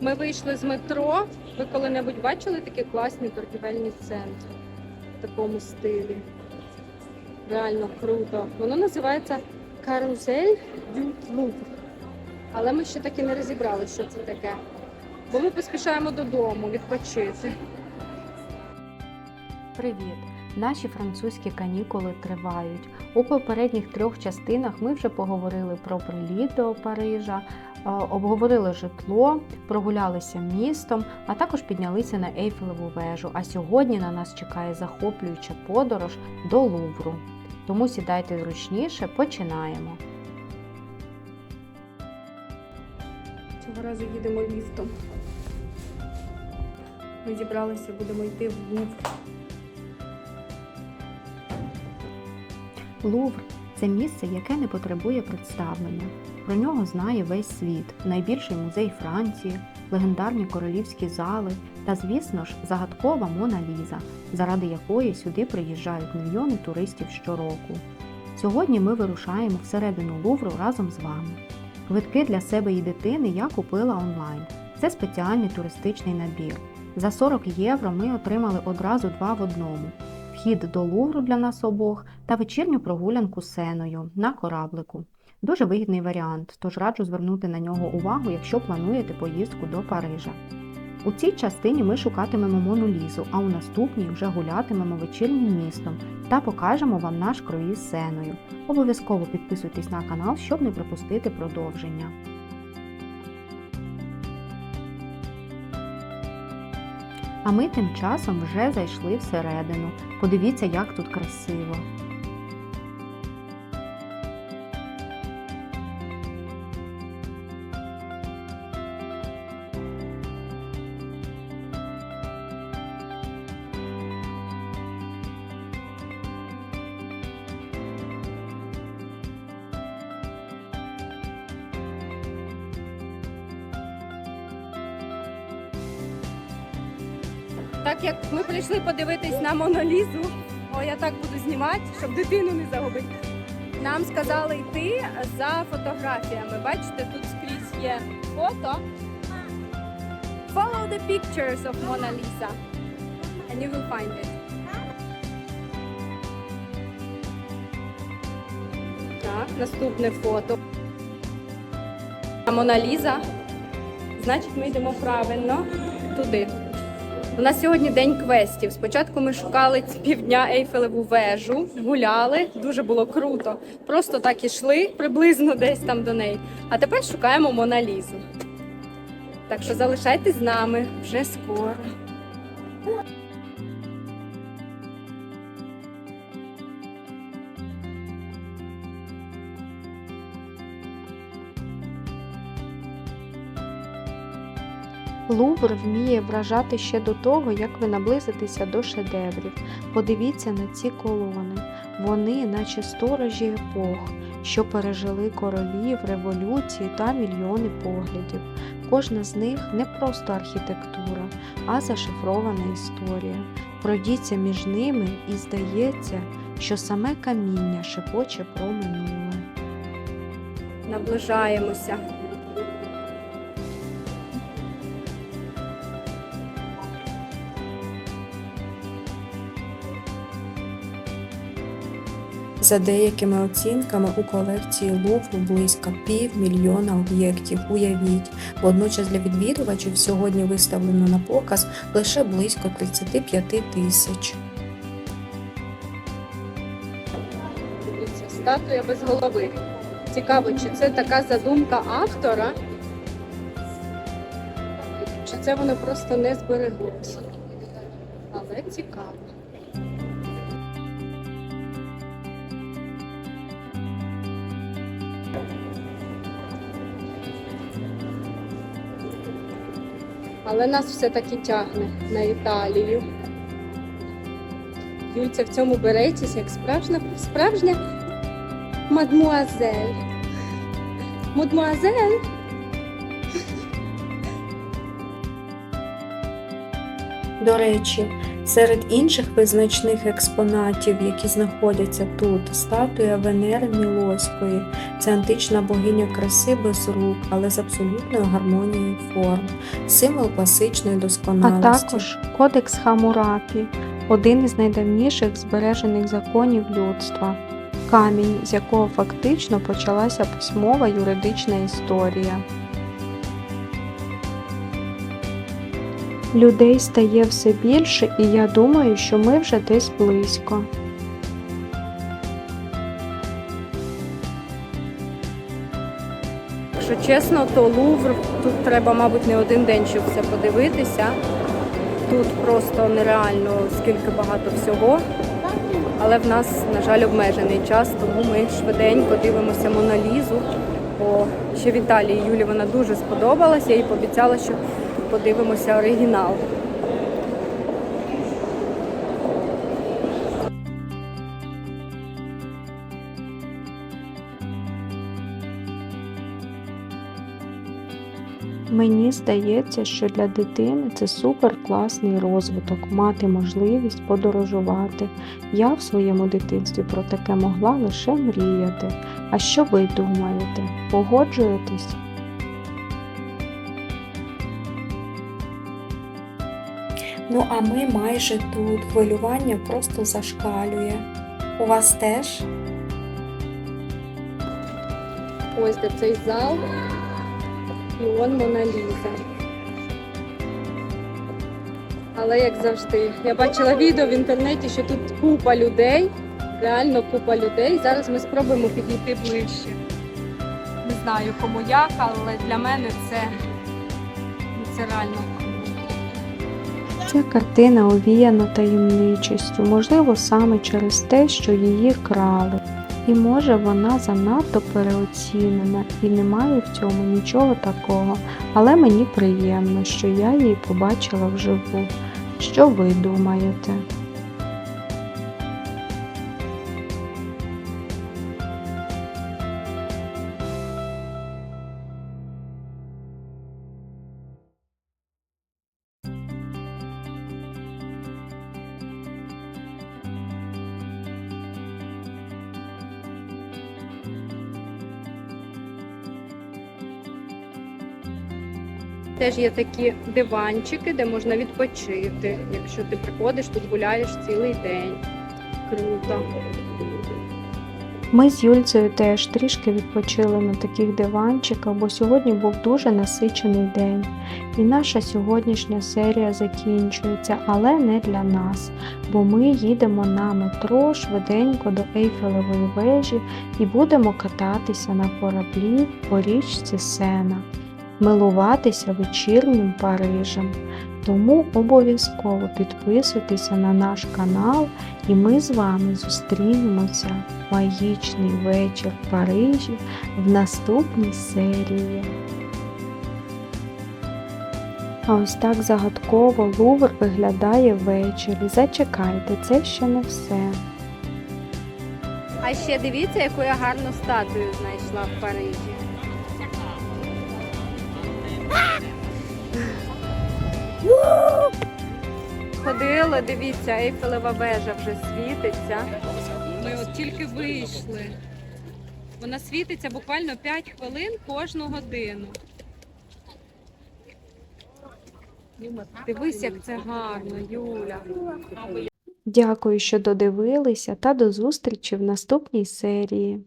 Ми вийшли з метро. Ви коли-небудь бачили такі класні торгівельні центри в такому стилі? Реально круто. Воно називається Карусель дю. Але ми ще таки не розібрали, що це таке. Бо ми поспішаємо додому відпочити. Привіт! Наші французькі канікули тривають. У попередніх трьох частинах ми вже поговорили про приліт до Парижа, обговорили житло, прогулялися містом, а також піднялися на Ейфелеву вежу. А сьогодні на нас чекає захоплююча подорож до Лувру. Тому сідайте зручніше, починаємо. Цього разу їдемо ліфтом. Ми зібралися, будемо йти в Лувр. Лувр це місце, яке не потребує представлення. Про нього знає весь світ, найбільший музей Франції, легендарні королівські зали та, звісно ж, загадкова Мона Ліза, заради якої сюди приїжджають мільйони туристів щороку. Сьогодні ми вирушаємо всередину Лувру разом з вами. Квитки для себе і дитини я купила онлайн. Це спеціальний туристичний набір. За 40 євро ми отримали одразу два в одному: вхід до Лувру для нас обох та вечірню прогулянку сеною на кораблику. Дуже вигідний варіант, тож раджу звернути на нього увагу, якщо плануєте поїздку до Парижа. У цій частині ми шукатимемо Мону Лізу, а у наступній вже гулятимемо вечірнім містом та покажемо вам наш круїз сеною. Обов'язково підписуйтесь на канал, щоб не пропустити продовження. А ми тим часом вже зайшли всередину. Подивіться, як тут красиво. Так як ми прийшли подивитись на Монолізу, о, я так буду знімати, щоб дитину не загубити. Нам сказали йти за фотографіями. Бачите, тут скрізь є фото. Follow the pictures of Mona Lisa and you will find it. Так, наступне фото. Мона Ліза. Значить, ми йдемо правильно туди. У нас сьогодні день квестів. Спочатку ми шукали півдня Ейфелеву вежу, гуляли, дуже було круто. Просто так ішли, приблизно десь там до неї. А тепер шукаємо Моналізу. Так що залишайтесь з нами вже скоро. Лувр вміє вражати ще до того, як ви наблизитеся до шедеврів. Подивіться на ці колони. Вони, наче сторожі епох, що пережили королів, революції та мільйони поглядів. Кожна з них не просто архітектура, а зашифрована історія. Пройдіться між ними і здається, що саме каміння шепоче про минуле. Наближаємося. За деякими оцінками у колекції Лувру близько півмільйона об'єктів. Уявіть, водночас для відвідувачів сьогодні виставлено на показ лише близько 35 тисяч. Статуя без голови. Цікаво, чи це така задумка автора, чи це воно просто не збереглося. Але цікаво. Але нас все-таки тягне на Італію. Юльця в цьому беретісь як справжня, справжня мадмуазель. Мадмуазель. До речі, Серед інших визначних експонатів, які знаходяться тут, статуя Венери Мілоської. Це антична богиня краси без рук, але з абсолютною гармонією форм, символ класичної А також Кодекс Хамурапі, один із найдавніших збережених законів людства, камінь, з якого фактично почалася письмова юридична історія. Людей стає все більше, і я думаю, що ми вже десь близько. Якщо чесно, то Лувр тут треба, мабуть, не один день, щоб все подивитися. Тут просто нереально скільки багато всього. Але в нас, на жаль, обмежений час, тому ми швиденько дивимося Моналізу. Бо ще в Італії Юлі вона дуже сподобалась. Я їй пообіцяла, що подивимося оригінал. Мені здається, що для дитини це супер класний розвиток мати можливість подорожувати. Я в своєму дитинстві про таке могла лише мріяти. А що ви думаєте? Погоджуєтесь? Ну а ми майже тут. Хвилювання просто зашкалює. У вас теж? Ось де цей зал. І он Моналіза. Але як завжди, я бачила відео в інтернеті, що тут купа людей, реально купа людей. Зараз ми спробуємо підійти ближче. Не знаю кому як, але для мене це, це реально. Ця картина овіяна таємничістю, можливо, саме через те, що її крали. І може вона занадто переоцінена і немає в цьому нічого такого, але мені приємно, що я її побачила вживу. Що ви думаєте? Теж є такі диванчики, де можна відпочити. Якщо ти приходиш, тут гуляєш цілий день. Круто. Ми з Юльцею теж трішки відпочили на таких диванчиках, бо сьогодні був дуже насичений день. І наша сьогоднішня серія закінчується, але не для нас, бо ми їдемо на метро швиденько до Ейфелевої вежі і будемо кататися на кораблі по річці Сена, милуватися вечірнім Парижем. Тому обов'язково підписуйтеся на наш канал, і ми з вами зустрінемося в магічний вечір в Парижі в наступній серії. А ось так загадково Лувр виглядає ввечері. Зачекайте, це ще не все. А ще дивіться, яку я гарну статую знайшла в Парижі. Ходила, дивіться, Ейфелева вежа вже світиться. Ми от тільки вийшли. Вона світиться буквально 5 хвилин кожну годину. Дивись, як це гарно, Юля. Дякую, що додивилися та до зустрічі в наступній серії.